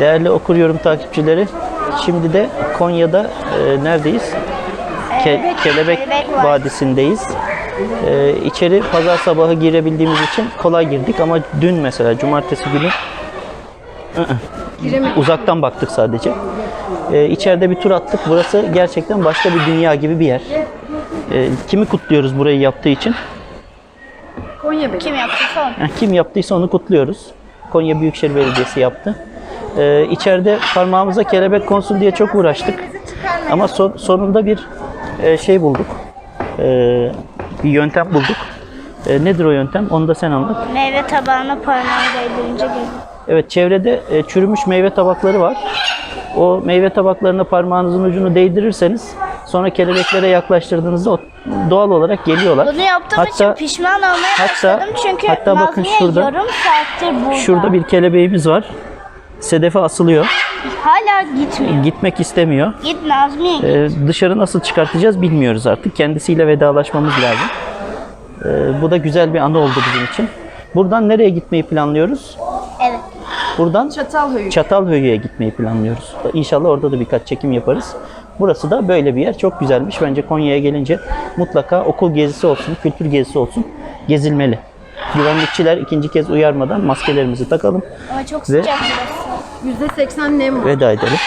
Değerli okur yorum takipçileri, şimdi de Konya'da e, neredeyiz? Ke- Kelebek, Vadisi'ndeyiz. E, içeri pazar sabahı girebildiğimiz için kolay girdik ama dün mesela cumartesi günü uzaktan baktık sadece. E, içeride bir tur attık. Burası gerçekten başka bir dünya gibi bir yer. E, kimi kutluyoruz burayı yaptığı için? Konya Bey. Kim yaptıysa onu. Yani Kim yaptıysa onu kutluyoruz. Konya Büyükşehir Belediyesi yaptı. Ee, içeride parmağımıza kelebek konsun diye çok uğraştık. Ama son- sonunda bir e, şey bulduk. Ee, bir yöntem bulduk. Ee, nedir o yöntem? Onu da sen anlat. Meyve tabağına parmağı değdirince geliyor. Evet çevrede e, çürümüş meyve tabakları var. O meyve tabaklarına parmağınızın ucunu değdirirseniz sonra kelebeklere yaklaştırdığınızda o doğal olarak geliyorlar. Bunu yaptığım için pişman olmaya hatta- başladım çünkü hatta bakın şurada- yarım saattir burada. Şurada bir kelebeğimiz var. Sedefe asılıyor. Hala gitmiyor. Gitmek istemiyor. Git Nazmiye git. Ee, dışarı nasıl çıkartacağız bilmiyoruz artık. Kendisiyle vedalaşmamız lazım. Ee, bu da güzel bir anı oldu bizim için. Buradan nereye gitmeyi planlıyoruz? Evet. Buradan Çatalhöyük. Çatalhöyük'e gitmeyi planlıyoruz. İnşallah orada da birkaç çekim yaparız. Burası da böyle bir yer. Çok güzelmiş. Bence Konya'ya gelince mutlaka okul gezisi olsun, kültür gezisi olsun. Gezilmeli. Güvenlikçiler ikinci kez uyarmadan maskelerimizi takalım Ama çok Ve- sıcak burası. %80 nem var. veda edelim.